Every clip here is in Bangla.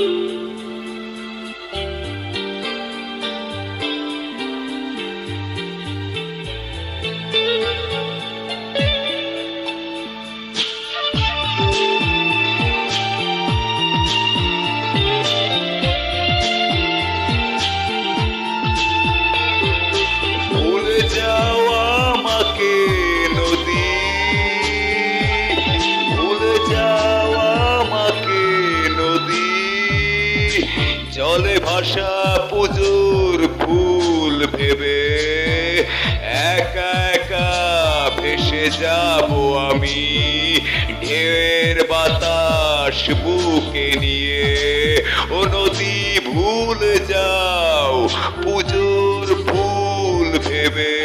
you. জলে ভাষা পুজোর ফুল ভেবে একা একা ভেসে যাব আমি ঢের বাতাস বুকে নিয়ে। ও নদী, ভুল যাও, পুজোর ফুল ভেবে।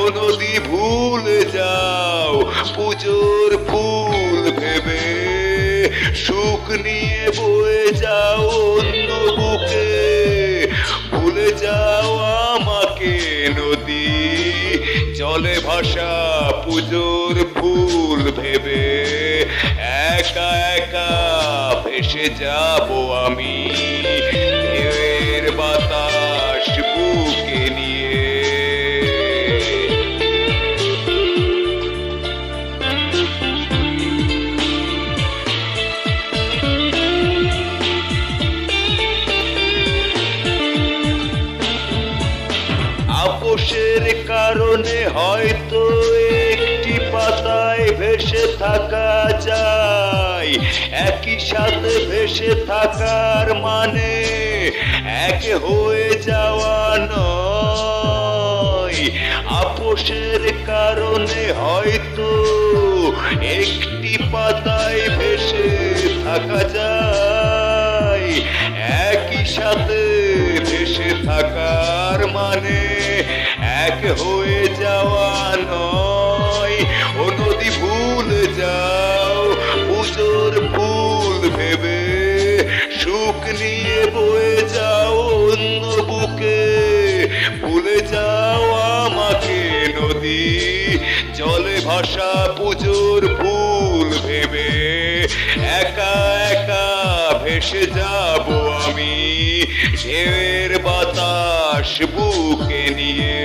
ও নদী, ভুল যাও, পুজোর ফুল ভেবে। নিয়ে বয়ে যাও অন্য বুকে। ভুলে যাও আমাকে নদী। জলে ভাষা পুজোর ফুল ভেবে। একা একা ভেসে যাব আমি। হয়তো একটি পাতায় ভেসে থাকা যায়, একই সাথে ভেসে থাকার মানে এক হয়ে যাওয়া নয়। আপোষের কারণে হয়তো একটি পাতায় ভেসে থাকা যায়, একই সাথে ভেসে থাকার মানে এক হয়ে যাওয়া নয়। ও নদী ভুল যাও পুজোর ফুল ভেবে। সুখ নিয়ে বয়ে যাও অন্য বুকে। ভুলে যাও আমাকে নদী। জলে ভাষা পুজোর ফুল ভেবে। একা একা ভেসে যাব আমি। ঢেউয়ের বাতাস বুকে নিয়ে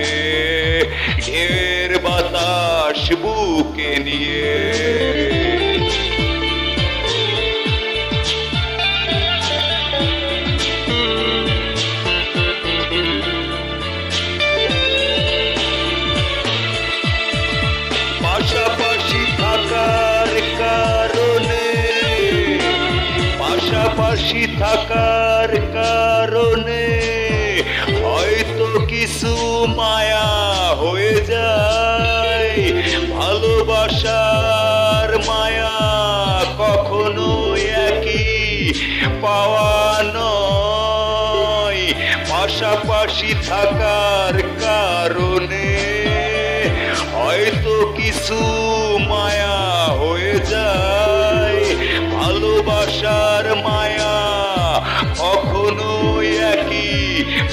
ঢেউয়ের বাতাস বুকে নিয়ে। পাশাপাশি থাকার কারণে পাশাপাশি থাকার কারণে কিছু মায়া হয়ে যায়। ভালোবাসার মায়া কখনো একই পাওয়া নয়। পাশাপাশি থাকার কারণে হয়তো কিছু মায়া হয়ে যায়। ভালোবাসার মায়া কখনো একই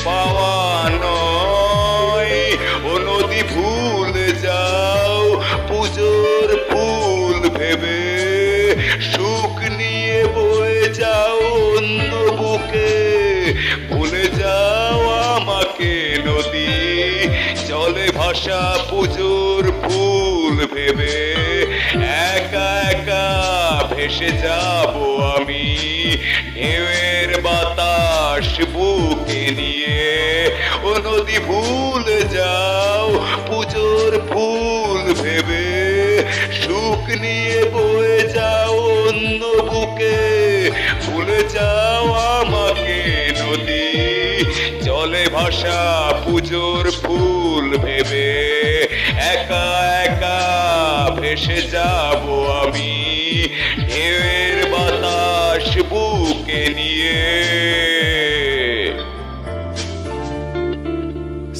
পাওয়া নদী জলে ভাষা পুজোর ফুল ভেবে, একা একা ভেসে যাব আমি ঢেউয়ের বাতাস বুকে নিয়ে। ও নদী, ভুলে যাও, পুজোর ফুল ভেবে, সুখ নিয়ে বয়ে যাও অন্য বুকে। ভুলে যাও নদী জলে ভাষা, পুজোর ফুল ভেবে একা একা ভেসে যাব আমি। ঢেউয়ের বাতাস বুকে নিয়ে।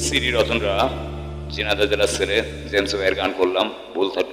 শ্রী রতনরা, জিনাদা জেলার ছেলে জেমস ভাইয়ের গান করলাম থাকলে